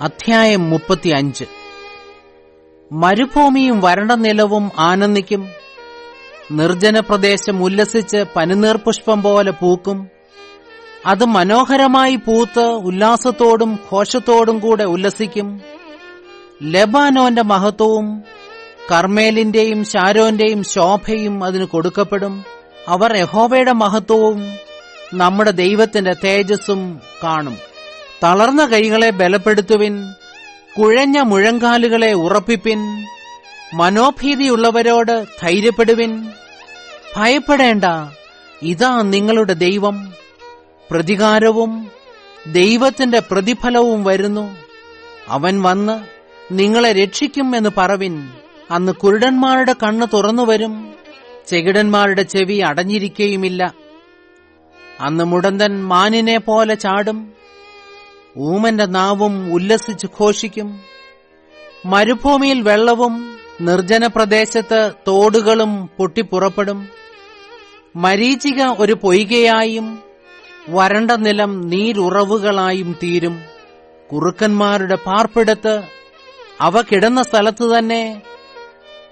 അധ്യായം മുപ്പത്തിയഞ്ച്. മരുഭൂമിയും വരണ്ട നിലവും ആനന്ദിക്കും. നിർജന പ്രദേശം ഉല്ലസിച്ച് പനിനീർപുഷ്പം പോലെ പൂക്കും. അത് മനോഹരമായി പൂത്ത് ഉല്ലാസത്തോടും ഘോഷത്തോടും കൂടെ ഉല്ലസിക്കും. ലെബാനോന്റെ മഹത്വവും കർമേലിന്റെയും ഷാരോന്റെയും ശോഭയും അതിന് കൊടുക്കപ്പെടും. അവർ യഹോവയുടെ മഹത്വവും നമ്മുടെ ദൈവത്തിന്റെ തേജസ്സും കാണും. തളർന്ന കൈകളെ ബലപ്പെടുത്തുവിൻ കുഴഞ്ഞ മുഴങ്കാലുകളെ ഉറപ്പിപ്പിൻ മനോഭീതിയുള്ളവരോട് ധൈര്യപ്പെടുവിൻ. ഭയപ്പെടേണ്ട ഇതാ നിങ്ങളുടെ ദൈവം. പ്രതികാരവും ദൈവത്തിന്റെ പ്രതിഫലവും വരുന്നു. അവൻ വന്ന് നിങ്ങളെ രക്ഷിക്കും എന്ന് പറവിൻ. അന്ന് കുരുടന്മാരുടെ കണ്ണ് തുറന്നു വരും. ചെകിടന്മാരുടെ ചെവി അടഞ്ഞിരിക്കുകയുമില്ല അന്ന് മുടന്തൻ മാനിനെ പോലെ ചാടും. ഊമന്റെ നാവും ഉല്ലസിച്ച് ഘോഷിക്കും. മരുഭൂമിയിൽ വെള്ളവും നിർജന പ്രദേശത്ത് തോടുകളും പൊട്ടിപ്പുറപ്പെടും മരീചിക ഒരു പൊയ്കയായും വരണ്ട നിലം നീരുറവുകളായും തീരും. കുറുക്കന്മാരുടെ പാർപ്പിടത്ത് അവ കിടന്ന സ്ഥലത്ത് തന്നെ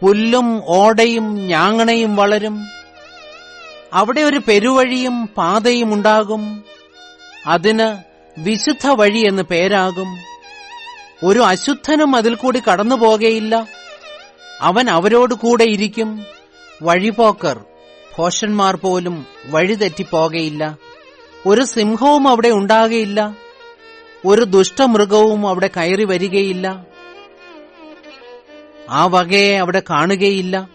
പുല്ലും ഓടയും ഞാങ്ങണയും വളരും. അവിടെ ഒരു പെരുവഴിയും പാതയും ഉണ്ടാകും. അതിന് വിശുദ്ധ വഴി എന്ന് പേരാകും. ഒരു അശുദ്ധനും അതിൽ കൂടി കടന്നു പോകയില്ല. അവൻ അവരോട് കൂടെ ഇരിക്കും. വഴിപോക്കർ ഭോഷന്മാർ പോലും വഴിതെറ്റിപ്പോകയില്ല ഒരു സിംഹവും അവിടെ ഉണ്ടാകയില്ല. ഒരു ദുഷ്ടമൃഗവും അവിടെ കയറി വരികയില്ല. ആ വകയെ അവിടെ കാണുകയില്ല.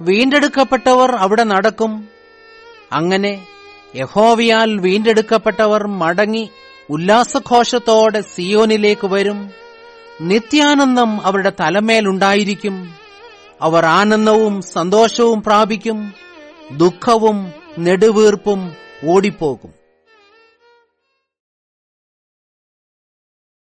വീണ്ടെടുക്കപ്പെട്ടവർ അവിടെ നടക്കും. അങ്ങനെ യഹോവിയാൽ വീണ്ടെടുക്കപ്പെട്ടവർ മടങ്ങി ഉല്ലാസഘോഷത്തോടെ സിയോനിലേക്ക് വരും. നിത്യാനന്ദം അവരുടെ തലമേലുണ്ടായിരിക്കും. അവർ ആനന്ദവും സന്തോഷവും പ്രാപിക്കും. ദുഃഖവും നെടുവീർപ്പും ഓടിപ്പോകും.